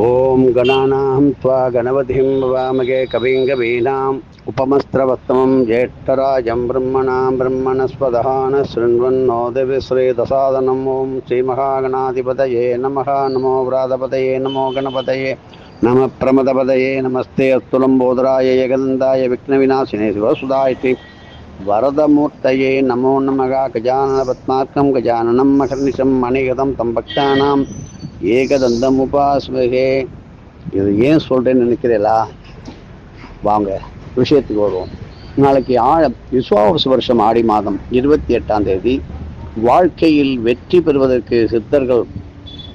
ॐ गणानां त्वा गणपतिं भवामगे कविं कवीनाम् उपमस्त्रवत्तमं ज्येष्ठराजं ब्रह्मणां ब्रह्मणस्पदः न शृण्वन्नोदविश्रेदसादनम् ॐ श्रीमहागणाधिपतये नमः नमो व्रातपतये नमो गणपतये नमः प्रमदपतये नमस्ते अस्तुलम्बोदराय यगदन्ताय विघ्नविनाशिने शिवसुधायति वरदमूर्तये नमो नमः गजाननपद्मार्कं गजाननं महर्निशं मणिगतं तं भक्तानाम् ஏகதந்தம் உபாஸ்மகே இது ஏன் சொல்கிறேன்னு நினைக்கிறீங்களா வாங்க விஷயத்துக்கு வருவோம். நாளைக்கு ஆ விஸ்வாவச வருஷம் ஆடி மாதம் இருபத்தி எட்டாம் தேதி வாழ்க்கையில் வெற்றி பெறுவதற்கு சித்தர்கள்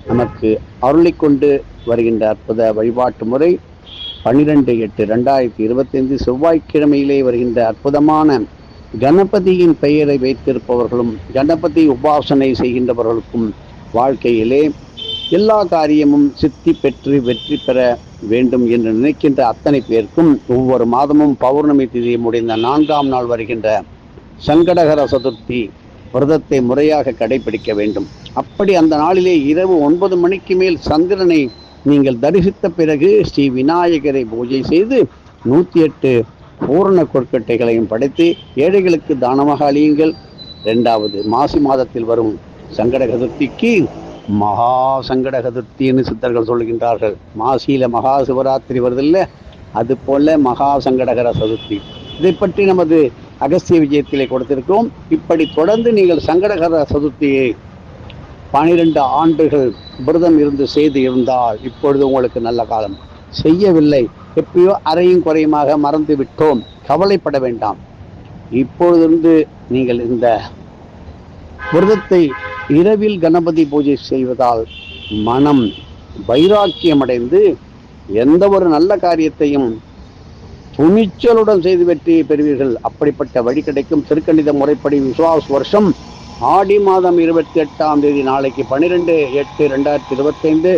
நமக்கு அருளிக்கொண்டு வருகின்ற அற்புத வழிபாட்டு முறை பன்னிரெண்டு எட்டு ரெண்டாயிரத்தி இருபத்தைந்து செவ்வாய்க்கிழமையிலே வருகின்ற அற்புதமான கணபதியின் பெயரை வைத்திருப்பவர்களும் கணபதி உபாசனை செய்கின்றவர்களுக்கும் வாழ்க்கையிலே எல்லா காரியமும் சித்தி பெற்று வெற்றி பெற வேண்டும் என்று நினைக்கின்ற அத்தனை பேருக்கும் ஒவ்வொரு மாதமும் பௌர்ணமி திதி முடிந்த நான்காம் நாள் வருகின்ற சங்கடகர சதுர்த்தி விரதத்தை முறையாக கடைபிடிக்க வேண்டும். அப்படி அந்த நாளிலே இரவு ஒன்பது மணிக்கு மேல் சந்திரனை நீங்கள் தரிசித்த பிறகு ஸ்ரீ விநாயகரை பூஜை செய்து நூற்றி எட்டு பூரண கொற்கட்டைகளையும் படைத்து ஏழைகளுக்கு தானமாக அழியுங்கள். இரண்டாவது மாசி மாதத்தில் வரும் சங்கட சதுர்த்திக்கு மகா சங்கட சதுர்த்தின்னு சித்தர்கள் சொல்கின்றார்கள் மாசியில மகா சிவராத்திரி வருதில்ல அது போல மகா சங்கடகர சதுர்த்தி இதை பற்றி நமது அகஸ்திய விஜயத்திலே கொடுத்திருக்கிறோம். இப்படி தொடர்ந்து நீங்கள் சங்கடகர சதுர்த்தியை பனிரெண்டு ஆண்டுகள் விரதம் இருந்து செய்து இருந்தால் இப்பொழுது உங்களுக்கு நல்ல காலம். செய்யவில்லை. எப்பயோ அறையும் குறையுமாக மறந்து விட்டோம். கவலைப்பட வேண்டாம். இப்பொழுதிருந்து நீங்கள் இந்த விரதத்தை இரவில் கணபதி பூஜை செய்வதால் மனம் வைராக்கியம் அடைந்து எந்த ஒரு நல்ல காரியத்தையும் துணிச்சலுடன் செய்து வெற்றியை பெறுவீர்கள். அப்படிப்பட்ட வழி கிடைக்கும். திருக்கணித முறைப்படி விசுவாஸ் வருஷம் ஆடி மாதம் இருபத்தி எட்டாம் தேதி நாளைக்கு பன்னிரெண்டு எட்டு ரெண்டாயிரத்தி இருபத்தைந்து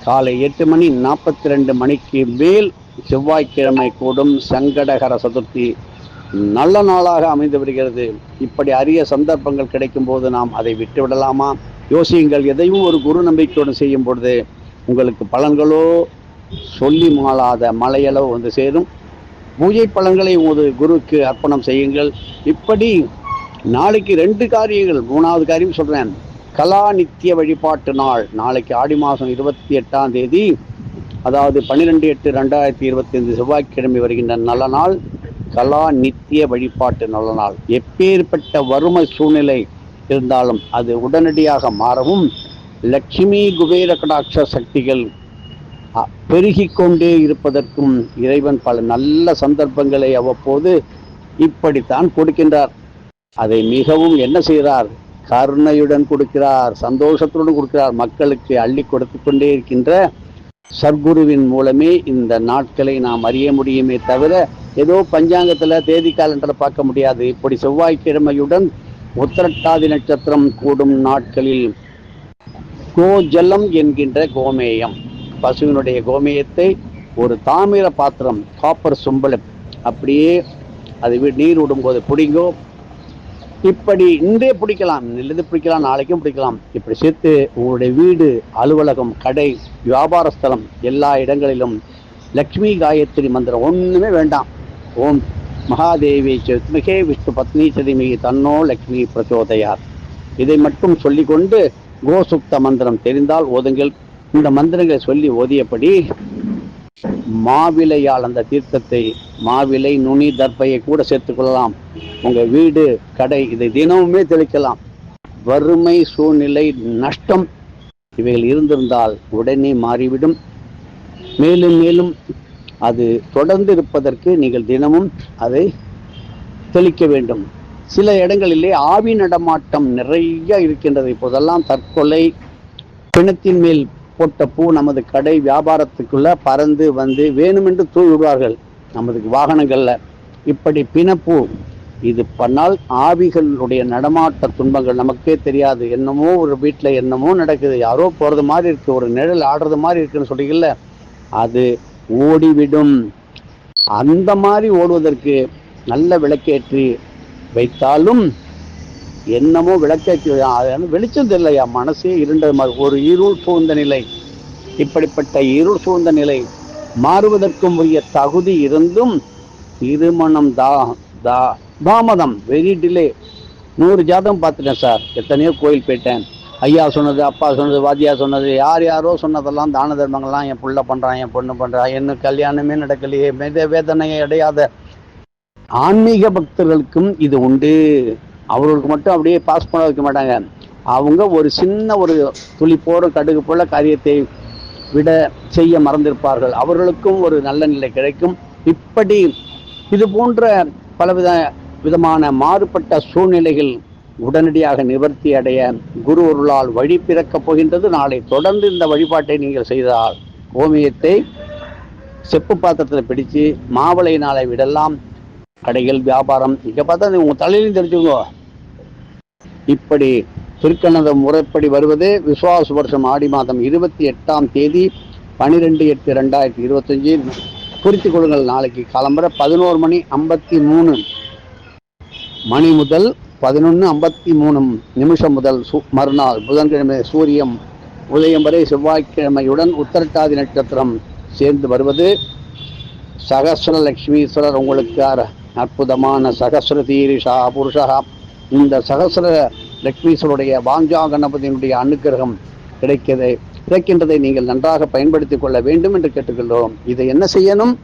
காலை எட்டு மணி நாற்பத்தி ரெண்டு மணிக்கு மேல் செவ்வாய்க்கிழமை கூடும் சங்கடகர சதுர்த்தி நல்ல நாளாக அமைந்து விடுகிறது. இப்படி அரிய சந்தர்ப்பங்கள் கிடைக்கும் போது நாம் அதை விட்டு விடலாமா யோசியுங்கள் எதையும் ஒரு குரு நம்பிக்கையுடன் செய்யும் பொழுது உங்களுக்கு பலன்களோ சொல்லி மாளாத மலையளவு வந்து சேரும். பூஜை பலன்களை ஒரு குருவுக்கு அர்ப்பணம் செய்யுங்கள். இப்படி நாளைக்கு ரெண்டு காரியங்கள் மூணாவது காரியம் சொல்கிறேன் கலா நித்திய வழிபாட்டு நாள் நாளைக்கு ஆடி மாதம் இருபத்தி எட்டாம் தேதி அதாவது பன்னிரெண்டு எட்டு ரெண்டாயிரத்தி இருபத்தி ஐந்து செவ்வாய்க்கிழமை வருகின்ற நல்ல நாள். கலா நித்திய வழிபாட்டு நல்ல நாள். எப்பேற்பட்ட வறுமை சூழ்நிலை இருந்தாலும் அது உடனடியாக மாறவும் லட்சுமி குபேர கடாட்ச சக்திகள் பெருகி கொண்டே இருப்பதற்கும் இறைவன் பல நல்ல சந்தர்ப்பங்களை அவ்வப்போது இப்படித்தான் கொடுக்கின்றார். அதை மிகவும் என்ன செய்கிறார்? கருணையுடன் கொடுக்கிறார் சந்தோஷத்துடன் கொடுக்கிறார். மக்களுக்கு அள்ளி கொடுத்து கொண்டே இருக்கின்ற சர்க்குருவின் மூலமே இந்த நாட்களை நாம் அறிய முடியுமே தவிர ஏதோ பஞ்சாங்கத்தில் தேதி காலண்டரை பார்க்க முடியாது. இப்படி செவ்வாய்க்கிழமையுடன் உத்திரட்டாதி நட்சத்திரம் கூடும் நாட்களில் கோஜலம் என்கின்ற கோமேயம். பசுவினுடைய கோமேயத்தை ஒரு தாமிர பாத்திரம் காப்பர் சும்பளம் அப்படியே அது நீர் விடும்போது பிடிங்கோ இப்படி இன்றே பிடிக்கலாம் நல்லது பிடிக்கலாம் நாளைக்கும் பிடிக்கலாம். இப்படி சேர்த்து உங்களுடைய வீடு அலுவலகம் கடை வியாபார ஸ்தலம் எல்லா இடங்களிலும் லக்ஷ்மி காயத்ரி மந்திரம் ஒன்றுமே வேண்டாம். ஓம் மகாதேவி சித்மிகே விஷ்ணு பத்னி சதிமி தன்னோ லக்ஷ்மி பிரச்சோதயார் இதை மட்டும் சொல்லிக்கொண்டு கோசுப்த மந்திரம் தெரிந்தால் ஓதுங்கள். இந்த மந்திரங்களை சொல்லி ஓதியபடி மாவிலையால் அந்த தீர்த்தத்தை மாவிலை நுனி தர்பையை கூட சேர்த்துக்கொள்ளலாம் உங்க வீடு கடை இதை தினமுமே தெளிக்கலாம். வறுமை சூழ்நிலை நஷ்டம் இவைகள் இருந்திருந்தால் உடனே மாறிவிடும். மேலும் மேலும் அது தொடர்ந்து இருப்பதற்கு நீங்கள் தினமும் அதை தெளிக்க வேண்டும். சில இடங்களிலே ஆவி நடமாட்டம் நிறைய இருக்கின்றது. இப்போதெல்லாம் தற்கொலை பிணத்தின் மேல் போட்ட பூ நமது கடை வியாபாரத்துக்குள்ள பறந்து வந்து வேணுமென்று தூவி விடுவார்கள் நமது வாகனங்கள்ல. இப்படி பிணப்பூ இது பண்ணால் ஆவிகளுடைய நடமாட்ட துன்பங்கள் நமக்கே தெரியாது. என்னமோ ஒரு வீட்டில் என்னமோ நடக்குது. யாரோ போகிறது மாதிரி இருக்கு. ஒரு நிழல் ஆடுறது மாதிரி இருக்குன்னு சொல்றீங்கல்ல? அது ஓடிவிடும். அந்த மாதிரி ஓடுவதற்கு நல்ல விளக்கேற்றி வைத்தாலும் என்னமோ விளக்கேற்றி வெளிச்சம் தெரியலையா? மனசே இருண்ட மாதிரி ஒரு இருள் சூழ்ந்த நிலை. இப்படிப்பட்ட இருள் சூழ்ந்த நிலை மாறுவதற்கும் உரிய தகுதி இருந்தும் திருமணம் தா தா தாமதம். வெரி டிலே நூறு ஜாதகம் பார்த்துட்டேன் சார். எத்தனையோ கோயில் போயிட்டேன். ஐயா சொன்னது அப்பா சொன்னது வாத்தியா சொன்னது யார் யாரோ சொன்னதெல்லாம் தான தர்மங்கள்லாம் என் புள்ள பண்ணுறான் என் பொண்ணு பண்ணுறான் என்ன கல்யாணமே நடக்கலையே மெத வேதனையை அடையாத ஆன்மீக பக்தர்களுக்கும் இது உண்டு. அவர்களுக்கு மட்டும் அப்படியே பாஸ் பண்ண வைக்க மாட்டாங்க. அவங்க ஒரு சின்ன ஒரு துளி போகிற கடுகு போல காரியத்தை விட செய்ய மறந்திருப்பார்கள். அவர்களுக்கும் ஒரு நல்ல நிலை கிடைக்கும். இப்படி இது போன்ற பலவித விதமான மாறுபட்ட சூழ்நிலைகள் உடனடியாக நிவர்த்தி அடைய குரு அருளால் வழி பிறக்கப் போகின்றது. நாளை தொடர்ந்து இந்த வழிபாட்டை நீங்கள் செய்தால் ஓமியத்தை செப்பு பாத்திரத்தில் பிடித்து மாவளை நாளை விடலாம். கடைகள் வியாபாரம் இங்க பார்த்தா அது உங்க தலையிலும் தெரிஞ்சுக்கோ. இப்படி திருக்கணத முறைப்படி வருவது விசுவாச வருஷம் ஆடி மாதம் இருபத்தி எட்டாம் தேதி பனிரெண்டு எட்டு ரெண்டாயிரத்தி இருபத்தஞ்சி. குறித்துக் கொள்ளுங்கள் நாளைக்கு கிளம்புற பதினோரு மணி ஐம்பத்தி மூணு. மணி முதல் பதினொன்று ஐம்பத்தி மூணு நிமிஷம் முதல் சு மறுநாள் புதன்கிழமை சூரியம் உதயம் வரை செவ்வாய்க்கிழமையுடன் உத்தரட்டாதி நட்சத்திரம் சேர்ந்து வருவது. சகஸ்ர லட்சுமீஸ்வரர் உங்களுக்கு அற்புதமான சகசிர தீரிஷா புருஷா. இந்த சகஸ்ர லக்ஷ்மீஸ்வருடைய வாஞ்சா கணபதியினுடைய அனுக்கிரகம் கிடைக்கிறது கிடைக்கின்றதை நீங்கள் நன்றாக பயன்படுத்திக் கொள்ள வேண்டும் என்று கேட்டுக்கொள்கிறோம். இதை என்ன செய்யணும்?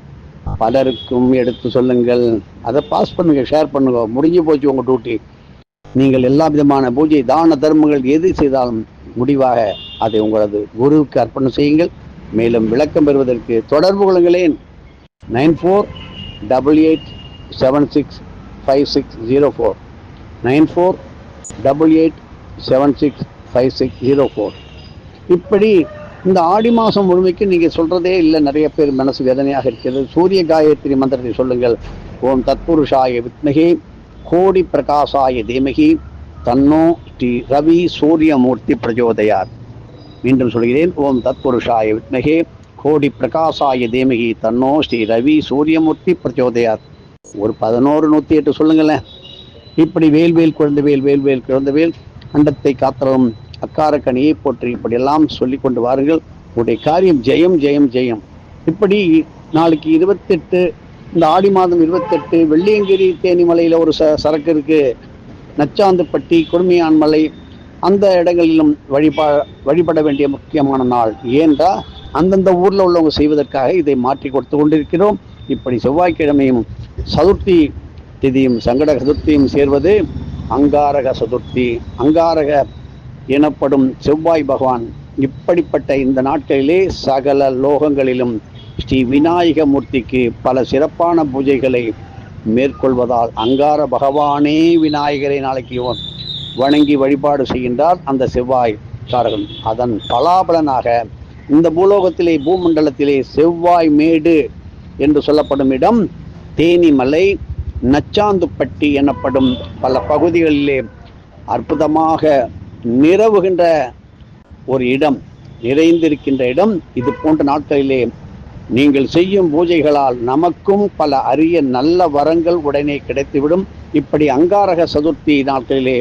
பலருக்கும் எடுத்து சொல்லுங்கள். அதை பாஸ் பண்ணுங்க ஷேர் பண்ணுங்க. முடிஞ்சு போச்சு உங்கள் டியூட்டி நீங்கள் எல்லா விதமான பூஜை தான தர்மங்கள் எது செய்தாலும் முடிவாக அதை உங்களது குருவுக்கு அர்ப்பணம் செய்யுங்கள். மேலும் விளக்கம் பெறுவதற்கு தொடர்பு கொள்ளுங்களேன். Nine four double eight seven six five six zero four nine four double eight seven six five six zero four இப்படி இந்த ஆடி மாதம் முழுமைக்கு நீங்கள் சொல்கிறதே இல்லை. நிறைய பேர் மனசு வேதனையாக இருக்கிறது. சூரிய காயத்ரி மந்திரத்தை சொல்லுங்கள். ஓம் தத்புருஷாய வித்மகி கோடி பிரகாசாய தீமகி தன்னோ ஸ்ரீ ரவி சூரியமூர்த்தி பிரஜோதயார் மீண்டும் சொல்கிறேன். ஓம் தத்புருஷாய வித்மகே கோடி பிரகாசாய தேமகி தன்னோ ஸ்ரீ ரவி சூரியமூர்த்தி பிரச்சோதயார் ஒரு பதினோரு நூற்றி எட்டு சொல்லுங்களேன். இப்படி வேல்வேல் குழந்தைவேல் வேல்வேல் குழந்தைவேல் அண்டத்தை காத்தலும் அக்காரக்கனியை போற்றி இப்படியெல்லாம் சொல்லி கொண்டு வாருங்கள். உங்களுடைய காரியம் ஜெயம் ஜெயம் ஜெயம். இப்படி நாளைக்கு இருபத்தெட்டு இந்த ஆடி மாதம் இருபத்தெட்டு வெள்ளியங்கிரி தேனிமலையில் ஒரு ச சரக்கு இருக்குது நச்சாந்துப்பட்டி கொடுமையான்மலை அந்த இடங்களிலும் வழிபா வழிபட வேண்டிய முக்கியமான நாள். ஏன்றா அந்தந்த ஊர்ல உள்ளவங்க செய்வதற்காக இதை மாற்றி கொடுத்து கொண்டிருக்கிறோம். இப்படி செவ்வாய்க்கிழமையும் சதுர்த்தி திதியும் சங்கட சதுர்த்தியும் சேர்வது அங்காரக சதுர்த்தி. அங்காரக எனப்படும் செவ்வாய் பகவான் இப்படிப்பட்ட இந்த நாட்களிலே சகல லோகங்களிலும் ஸ்ரீ விநாயக மூர்த்திக்கு பல சிறப்பான பூஜைகளை மேற்கொள்வதால் அங்கார பகவானே விநாயகரை நாளைக்கு வணங்கி வழிபாடு செய்கின்றார் அந்த செவ்வாய் காரகன் அதன் பலாபலனாக இந்த பூலோகத்திலே பூமண்டலத்திலே செவ்வாய் மேடு என்று சொல்லப்படும் இடம் தேனிமலை நச்சாந்துப்பட்டி எனப்படும் பல பகுதிகளிலே அற்புதமாக நிறவுகின்ற ஒரு இடம் நிறைந்திருக்கின்ற இடம். இது போன்ற நாட்களிலே நீங்கள் செய்யும் பூஜைகளால் நமக்கும் பல அரிய நல்ல வரங்கள் உடனே கிடைத்துவிடும். இப்படி அங்காரக சதுர்த்தி நாட்களிலே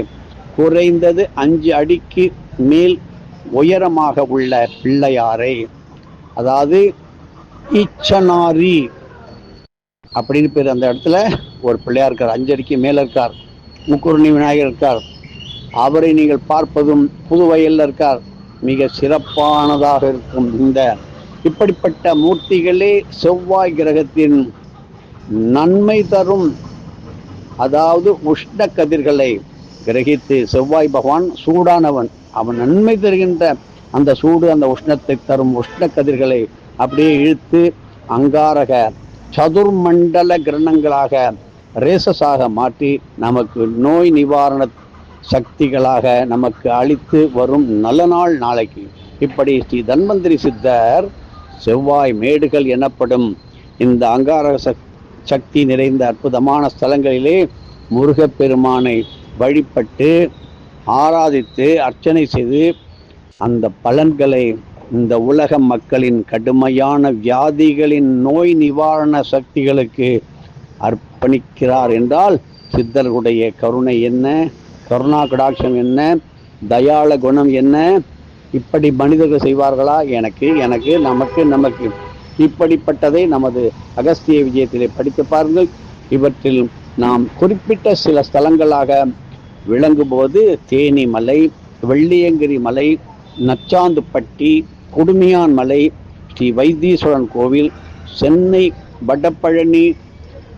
குறைந்தது அஞ்சு அடிக்கு மேல் உயரமாக உள்ள பிள்ளையாரை அதாவது இச்சனாரி அப்படின்னு பேர் அந்த இடத்துல ஒரு பிள்ளையார் இருக்கார் அஞ்சடிக்கு மேலே இருக்கார் முக்குருணி விநாயகர் இருக்கார். அவரை நீங்கள் பார்ப்பதும் புதுவயல்ல இருக்கார். மிக சிறப்பானதாக இருக்கும் இந்த இப்படிப்பட்ட மூர்த்திகளே செவ்வாய் கிரகத்தின் நன்மை தரும். அதாவது உஷ்ண கதிர்களை கிரகித்து செவ்வாய் பகவான் சூடானவன். அவன் நன்மை தருகின்ற அந்த சூடு அந்த உஷ்ணத்தை தரும் உஷ்ண கதிர்களை அப்படியே இழுத்து அங்காரக சதுர்மண்டல கிரணங்களாக ரேசஸாக மாற்றி நமக்கு நோய் நிவாரண சக்திகளாக நமக்கு அளித்து வரும் நல்ல நாள் நாளைக்கு. இப்படி ஸ்ரீ தன்வந்திரி சித்தர் செவ்வாய் மேடுகள் எனப்படும் இந்த அங்காரக சக்தி நிறைந்த அற்புதமான ஸ்தலங்களிலே முருகப்பெருமானை வழிபட்டு ஆராதித்து அர்ச்சனை செய்து அந்த பலன்களை இந்த உலக மக்களின் கடுமையான வியாதிகளின் நோய் நிவாரண சக்திகளுக்கு அர்ப்பணிக்கிறார் என்றால் சித்தர்களுடைய கருணை என்ன? கருணா கடாட்சம் என்ன? தயாள குணம் என்ன? இப்படி மனிதர்கள் செய்வார்களா? எனக்கு எனக்கு நமக்கு நமக்கு. இப்படிப்பட்டதை நமது அகஸ்திய விஜயத்திலே படித்து பாருங்கள். இவற்றில் நாம் குறிப்பிட்ட சில ஸ்தலங்களாக விளங்கும்போது தேனி மலை வெள்ளியங்கிரி மலை நச்சாந்துப்பட்டி குடுமியான் மலை ஸ்ரீ வைத்தீஸ்வரன் கோவில் சென்னை வடபழனி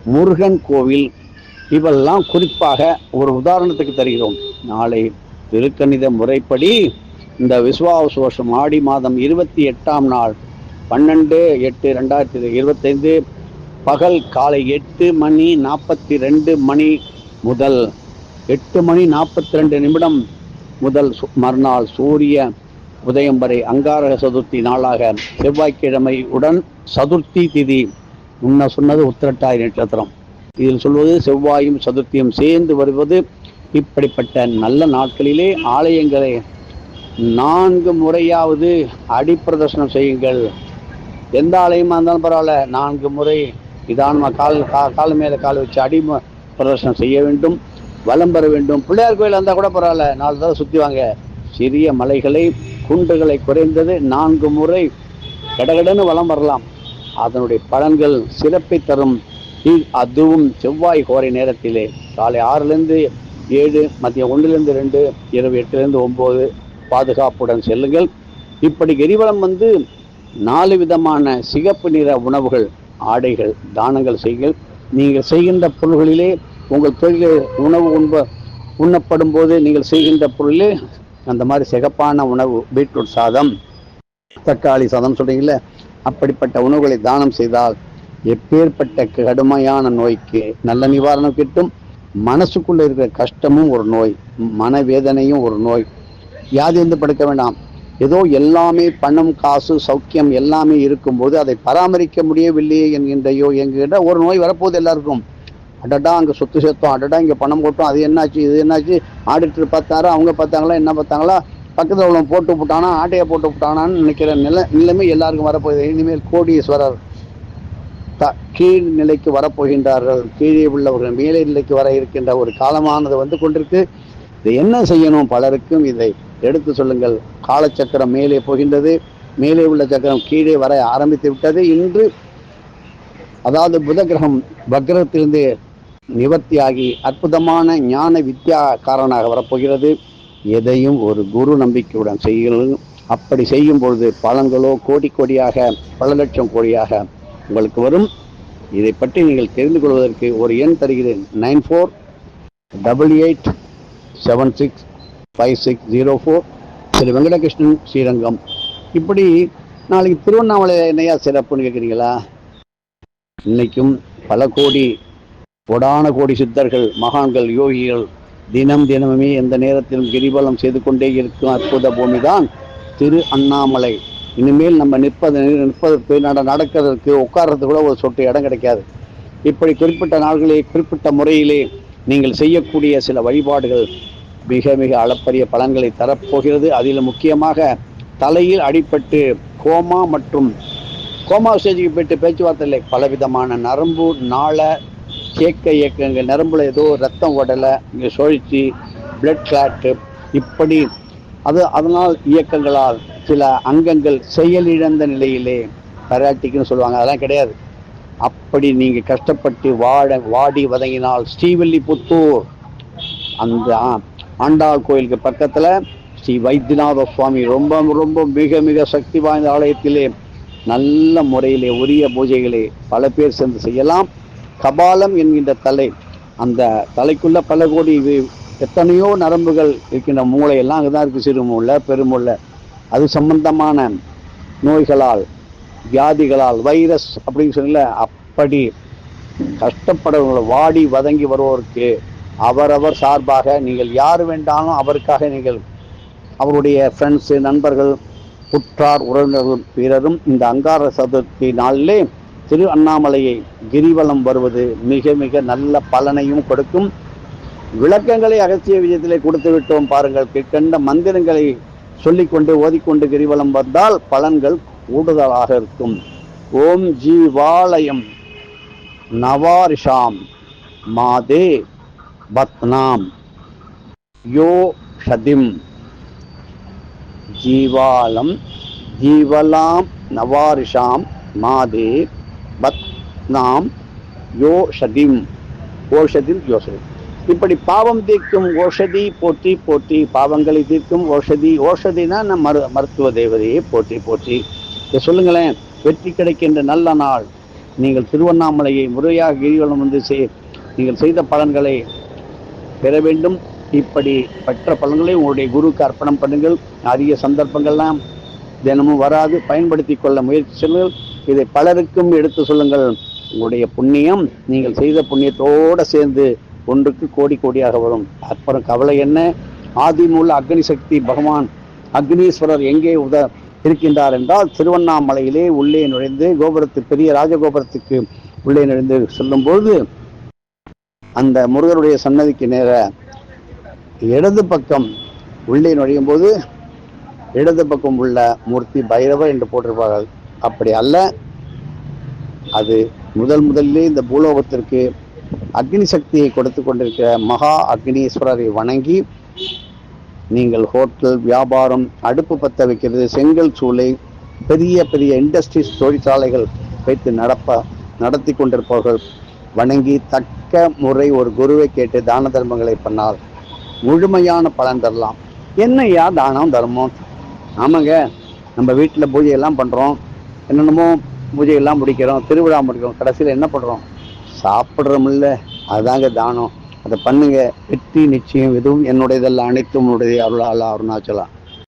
முருகன் கோவில் இவெல்லாம் குறிப்பாக ஒரு உதாரணத்துக்கு தருகிறோம். நாளை திருக்கணித முறைப்படி இந்த விஸ்வாவசு வருஷம் ஆடி மாதம் இருபத்தி எட்டாம் நாள் பன்னெண்டு எட்டு ரெண்டாயிரத்தி இருபத்தைந்து பகல் காலை எட்டு மணி நாற்பத்தி ரெண்டு மணி முதல் எட்டு மணி நாற்பத்தி ரெண்டு நிமிடம் முதல் சு- மறுநாள் சூரிய உதயம் வரை அங்காரக சதுர்த்தி நாளாக செவ்வாய்க்கிழமை உடன் சதுர்த்தி திதி. முன்ன சொன்னது உத்திரட்டாய் நட்சத்திரம். இதில் சொல்வது செவ்வாயும் சதுர்த்தியும் சேர்ந்து வருவது இப்படிப்பட்ட நல்ல நாட்களிலே ஆலயங்களை நான்கு முறையாவது அடிப்பிரதர்சனம் செய்யுங்கள். எந்த ஆலயமாக இருந்தாலும் பரவாயில்ல நான்கு முறை இதான் கால் கா- கால் மேலே கால் வச்சு அடி பிரதர்ஷனம் பிரதர்சனம் செய்ய வேண்டும் வலம் பெற வேண்டும். பிள்ளையார் கோயில் இருந்தால் கூட பரவாயில்ல நாலு தடவை சுற்றி வாங்க. சிறிய மலைகளை குன்றுகளை குறைந்தது நான்கு முறை கடகடன்னு வலம் வரலாம். அதனுடைய பலன்கள் சிறப்பை தரும். அதுவும் செவ்வாய் கோரை நேரத்திலே. காலை ஆறுலேருந்து ஏழு மதியம் ஒன்றுலேருந்து ரெண்டு இரவு எட்டுலேருந்து ஒம்பது பாதுகாப்புடன் செல்லுங்கள். இப்படி கிரிவலம் வந்து நாலு விதமான சிகப்பு நிற உணவுகள் ஆடைகள் தானங்கள் செய்யுங்கள். நீங்கள் செய்கின்ற பொருள்களிலே உங்கள் தொழிலே உணவு உண்ப உண்ணப்படும் போது நீங்கள் செய்கின்ற பொருளிலே அந்த மாதிரி சிகப்பான உணவு பீட்ரூட் சாதம் தக்காளி சாதம் சொல்கிறீங்களே அப்படிப்பட்ட உணவுகளை தானம் செய்தால் எப்பேற்பட்ட கடுமையான நோய்க்கு நல்ல நிவாரணம் கிட்டும் மனசுக்குள்ளே இருக்கிற கஷ்டமும் ஒரு நோய் மனவேதனையும் ஒரு நோய். வியாதி வந்து படுக்க வேண்டாம். ஏதோ எல்லாமே பணம் காசு சௌக்கியம் எல்லாமே இருக்கும்போது அதை பராமரிக்க முடியவில்லையே என்கின்றையோ என்கின்ற ஒரு நோய் வரப்போகுது எல்லாருக்கும். அடடா அங்கே சொத்து சேர்த்தோம். அடடா இங்கே பணம் போட்டோம். அது என்னாச்சு இது என்னாச்சு? ஆடிட்டர் பார்த்தாரா? அவங்க பார்த்தாங்களா? என்ன பார்த்தாங்களா? பக்கத்தில் உள்ளவன் போட்டு விட்டானா? ஆட்டையை போட்டு விட்டானான்னு நினைக்கிற நிலை நிலைமை எல்லாருக்கும் வரப்போகுது. இனிமேல் கோடீஸ்வரர் த கீழ் நிலைக்கு வரப்போகின்றார்கள். கீழே உள்ளவர்கள் மேலே நிலைக்கு வர இருக்கின்ற ஒரு காலமானது வந்து கொண்டிருக்கு. இதை என்ன செய்யணும் பலருக்கும்? இதை எடுத்து சொல்லுங்கள். காலச்சக்கரம் மேலே போகின்றது. மேலே உள்ள சக்கரம் கீழே வர ஆரம்பித்து விட்டது. இன்று அதாவது புத கிரகம் வக்ரத்திலிருந்து நிவர்த்தியாகி அற்புதமான ஞான வித்யாக்காரனாக வரப்போகிறது. எதையும் ஒரு குரு நம்பிக்கையுடன் செய்யுங்கள். அப்படி செய்யும் பொழுது பலன்களோ கோடி கோடியாக பல லட்சம் கோடியாக உங்களுக்கு வரும். இதை பற்றி நீங்கள் தெரிந்து கொள்வதற்கு ஒரு எண் தருகிறேன். Nine four double eight seven six five six zero four. திரு வெங்கடகிருஷ்ணன் ஸ்ரீரங்கம். இப்படி நாளைக்கு திருவண்ணாமலை என்னையா சிறப்புன்னு கேட்குறீங்களா? இன்னைக்கும் பல கோடி கொடான கோடி சித்தர்கள் மகான்கள் யோகிகள் தினம் தினமுமே எந்த நேரத்திலும் கிரிவலம் செய்து கொண்டே இருக்கும் அற்புத பூமி தான் திரு அண்ணாமலை. இனிமேல் நம்ம நிற்பது நிற்பதற்கு நட நடக்கிறதுக்கு உட்கார்றதுக்கு கூட ஒரு சொட்டு இடம் கிடைக்காது. இப்படி குறிப்பிட்ட நாள்களே குறிப்பிட்ட முறையிலே நீங்கள் செய்யக்கூடிய சில வழிபாடுகள் மிக மிக அளப்பரிய பலன்களை தரப்போகிறது. அதில் முக்கியமாக தலையில் அடிபட்டு கோமா மற்றும் கோமா ஸ்டேஜுக்கு போயிட்டு பேச்சுவார்த்தை இல்லை பலவிதமான நரம்பு நாள கேட்க இயக்கங்கள் நரம்புல ஏதோ ரத்தம் உடலை இங்கே சுழற்சி பிளட் கிளாட்டு இப்படி. அது அதனால் இயக்கங்களால் சில அங்கங்கள் செயலிழந்த நிலையிலே பராட்டிக்குன்னு சொல்லுவாங்க அதெல்லாம் கிடையாது. அப்படி நீங்கள் கஷ்டப்பட்டு வாட வாடி வதங்கினால் ஸ்ரீவில்லிபுத்தூர் அந்த ஆண்டாள் கோயிலுக்கு பக்கத்தில் ஸ்ரீ வைத்தியநாத சுவாமி ரொம்ப ரொம்ப மிக மிக சக்தி வாய்ந்த ஆலயத்திலே நல்ல முறையிலே உரிய பூஜைகளை பல பேர் சேர்ந்து செய்யலாம். கபாலம் என்கின்ற தலை அந்த தலைக்குள்ள பல கோடி எத்தனையோ நரம்புகள் இருக்கின்ற மூளையெல்லாம் அங்கே தான் இருக்குது சிறுமூளை பெருமூளை அது சம்பந்தமான நோய்களால் வியாதிகளால் வைரஸ் அப்படின்னு சொல்லல அப்படி கஷ்டப்படுறவங்களை வாடி வதங்கி வருவோருக்கு அவரவர் சார்பாக நீங்கள் யார் வேண்டாலும் அவருக்காக நீங்கள் அவருடைய ஃப்ரெண்ட்ஸு நண்பர்கள் உற்றார் உறவினர்கள் பிறரும் இந்த அங்கார சதுர்த்தி நாளிலே திரு அண்ணாமலையை கிரிவலம் வருவது மிக மிக நல்ல பலனையும் கொடுக்கும். விளக்கங்களை அகத்திய விஜயத்திலே கொடுத்து விட்டோம் பாருங்கள். கீழ்கண்ட மந்திரங்களை சொல்லிக்கொண்டு ஓதிக்கொண்டு கிரிவலம் வந்தால் பலன்கள் கூடுதலாக இருக்கும். ஓம் ஜீவாலயம் நவாரிஷாம் மாதே பத்னாம். யோ ஷதிம். ஜீவாலம் ஜீவலாம் நவாரிஷாம் மாதே பத் நாம் யோஷதிம் ஓஷதிம் யோசதி இப்படி பாவம் தீர்க்கும் ஓஷதி போற்றி போற்றி. பாவங்களை தீர்க்கும் ஓஷதி ஓஷதினா நம் மரு மருத்துவ தேவதையை போற்றி போற்றி. இதை சொல்லுங்களேன். வெற்றி கிடைக்கின்ற நல்ல நாள். நீங்கள் திருவண்ணாமலையை முறையாக கிரிவலம் வந்து செய் நீங்கள் செய்த பலன்களை பெற வேண்டும். இப்படி பெற்ற பலன்களை உங்களுடைய குருவுக்கு அர்ப்பணம் பண்ணுங்கள். அரிய சந்தர்ப்பங்கள்லாம் தினமும் வராது. பயன்படுத்தி கொள்ள முயற்சி செய்யுங்கள் இதை பலருக்கும் எடுத்து சொல்லுங்கள். உங்களுடைய புண்ணியம் நீங்கள் செய்த புண்ணியத்தோடு சேர்ந்து ஒன்றுக்கு கோடி கோடியாக வரும். அப்புறம் கவலை என்ன? ஆதிமூல அக்னி சக்தி பகவான் அக்னீஸ்வரர் எங்கே உத இருக்கின்றார் என்றால் திருவண்ணாமலையிலே உள்ளே நுழைந்து கோபுரத்து பெரிய ராஜகோபுரத்துக்கு உள்ளே நுழைந்து செல்லும்போது அந்த முருகருடைய சன்னதிக்கு நேர இடது பக்கம் உள்ளே நுழையும் போது இடது பக்கம் உள்ள மூர்த்தி பைரவர் என்று போட்டிருப்பார்கள். அப்படி அல்ல. அது முதல் முதல்ல இந்த பூலோகத்திற்கு அக்னி சக்தியை கொடுத்து கொண்டிருக்கிற மகா அக்னீஸ்வரரை வணங்கி நீங்கள் ஹோட்டல் வியாபாரம் அடுப்பு பற்ற வைக்கிறது செங்கல் சூளை பெரிய பெரிய இண்டஸ்ட்ரீஸ் தொழிற்சாலைகள் வைத்து நடப்ப நடத்தி கொண்டிருப்பவர்கள் வணங்கி தக்க முறை ஒரு குருவை கேட்டு தான தர்மங்களை பண்ணால் முழுமையான பலன் தரலாம். என்னையா தானம் தர்மம்? ஆமாங்க. நம்ம வீட்டில் பூஜையெல்லாம் பண்ணுறோம் என்னென்னமோ பூஜையெல்லாம் முடிக்கிறோம் திருவிழா முடிக்கிறோம் கடைசியில் என்ன பண்ணுறோம் சாப்பிட்றோமில்ல அதுதாங்க தானம். அதை பண்ணுங்க. வெற்றி நிச்சயம் எதுவும் என்னுடையதெல்லாம் அனைத்தும் உன்னுடைய அருளாலா அருணாச்சலா.